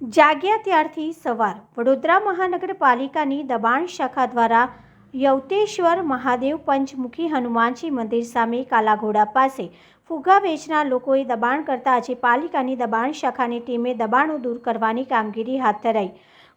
જાગ્યા ત્યારથી સવાર વડોદરા મહાનગરપાલિકાની દબાણ શાખા દ્વારા યવતેશ્વર મહાદેવ પંચમુખી હનુમાનજી મંદિર સામે કાલાઘોડા પાસે ફુગા વેચનાર લોકોએ દબાણ કરતા આજે પાલિકાની દબાણ શાખાની ટીમે દબાણો દૂર કરવાની કામગીરી હાથ ધરાઈ.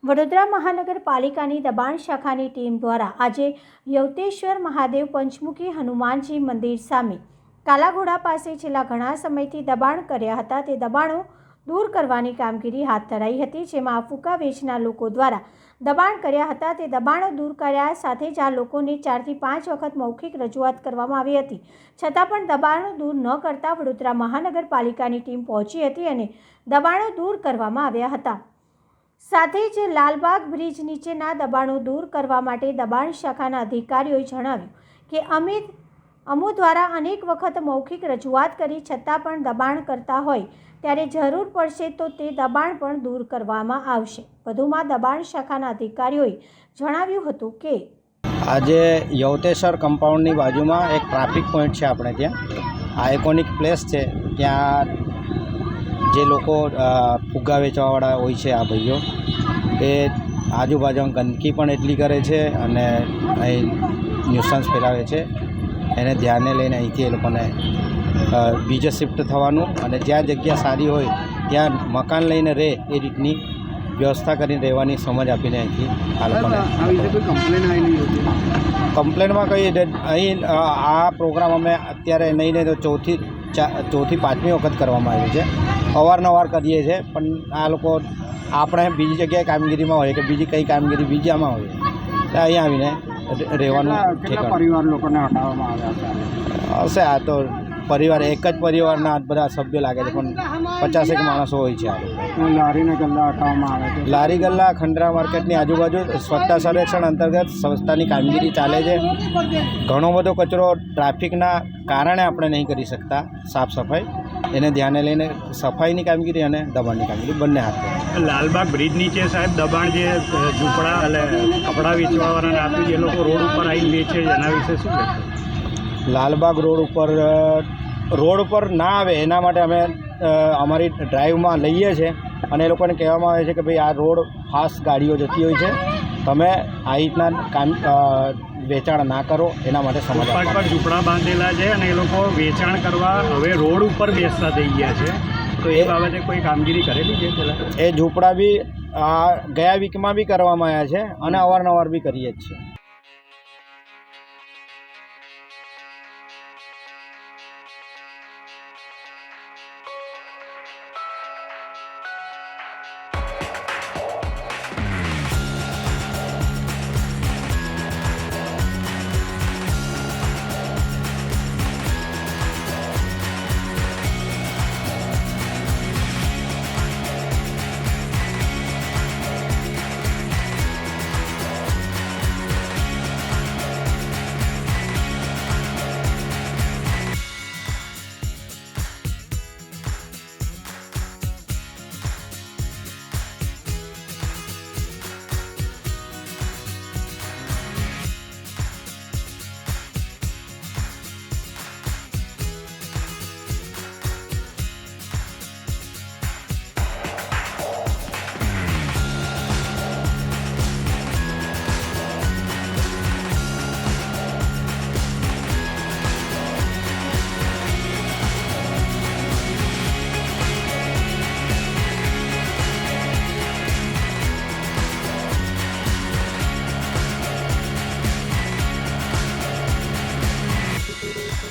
વડોદરા મહાનગરપાલિકાની દબાણ શાખાની ટીમ દ્વારા આજે યવતેશ્વર મહાદેવ પંચમુખી હનુમાનજી મંદિર સામે કાલાઘોડા પાસે છેલ્લા ઘણા સમયથી દબાણ કર્યા હતા. તે દબાણો દૂર કરવાની કામગીરી હાથ ધરાઈ હતી, જેમાં ફૂકા વેચનાર લોકો દ્વારા દબાણ કર્યા હતા. તે દબાણો દૂર કર્યા સાથે જ આ લોકોને ચારથી પાંચ વખત મૌખિક રજૂઆત કરવામાં આવી હતી. છતાં પણ દબાણો દૂર ન કરતા વડોદરા મહાનગરપાલિકાની ટીમ પહોંચી હતી અને દબાણો દૂર કરવામાં આવ્યા હતા. સાથે જ લાલબાગ બ્રિજ નીચેના દબાણો દૂર કરવા માટે દબાણ શાખાના અધિકારીઓએ જણાવ્યું કે અમે અમો દ્વારા અનેક વખત મૌખિક રજૂઆત કરી છતાં પણ દબાણ કરતા હોય ત્યારે જરૂર પડશે તો તે દબાણ પણ દૂર કરવામાં આવશે. વધુમાં દબાણ શાખાના અધિકારીઓએ જણાવ્યું હતું કે આજે યવતેશ્વર કમ્પાઉન્ડની બાજુમાં એક ટ્રાફિક પોઈન્ટ છે આપણે ત્યાં. આઇકોનિક પ્લેસ છે. ત્યાં જે લોકો ફુગ્ગા વેચવાવાળા હોય છે આ ભાઈઓ તે આજુબાજુમાં ગંદકી પણ એટલી કરે છે અને અહીં ન્યુસન્સ ફેલાવે છે. એને ધ્યાને લઈને અહીંથી એ લોકોને બીજે શિફ્ટ થવાનું અને જ્યાં જગ્યા સારી હોય ત્યાં મકાન લઈને રહે એ રીતની વ્યવસ્થા કરીને રહેવાની સમજ આપીને અહીંથી આ લોકોને. કમ્પ્લેનમાં કહીએ અહીં આ પ્રોગ્રામ અમે અત્યારે નહીં નહીં તો ચોથી ચા ચોથી પાંચમી વખત કરવામાં આવ્યું છે. અવારનવાર કરીએ છીએ પણ આ લોકો આપણે બીજી જગ્યાએ કામગીરીમાં હોય કે બીજી કઈ કામગીરી બીજામાં હોય તો અહીં આવીને રહેવાનું પરિવાર લોકોને હટાવવામાં આવ્યા હશે આ તો પરિવાર એક જ પરિવારના બધા સભ્યો લાગે છે પણ પચાસેક માણસો હોય છે આ લારીને ગલ્લા હટાવવામાં આવે છે? લારી ગલ્લા ખંડરા માર્કેટની આજુબાજુ સ્વચ્છતા સર્વેક્ષણ અંતર્ગત સંસ્થાની કામગીરી ચાલે છે. ઘણો બધો કચરો ટ્રાફિકના કારણે આપણે નહીં કરી શકતા સાફ સફાઈ. એને ધ્યાને લઈને સફાઈની કામગીરી અને દબાણની કામગીરી બંને હાથ લાલબાગ બ્રિજ નીચે સાહેબ દબાણ જે ઝૂંપડા એટલે કપડાં વેચવાવાળાને આપ્યું એ લોકો રોડ ઉપર આવીને વેચે છે એના વિશે શું કહેશો? લાલબાગ રોડ ઉપર રોડ ઉપર ના આવે એના માટે અમે અમારી ડ્રાઈવમાં લઈએ છીએ અને એ લોકોને કહેવામાં આવે છે કે ભાઈ આ રોડ ફાસ્ટ ગાડીઓ જતી હોય છે. તમે આ રીતના કામ વેચાણ ના કરો એના માટે સમજ પર ઝૂંપડા બાંધેલા છે અને એ લોકો વેચાણ કરવા હવે રોડ ઉપર બેસતા થઈ ગયા છે. તો એ બાબતે કોઈ કામગીરી કરેલી છે પેલા? એ ઝૂંપડા બી આ ગયા વીકમાં બી કરવામાં આવ્યા છે અને અવારનવાર બી કરીએ જ છીએ.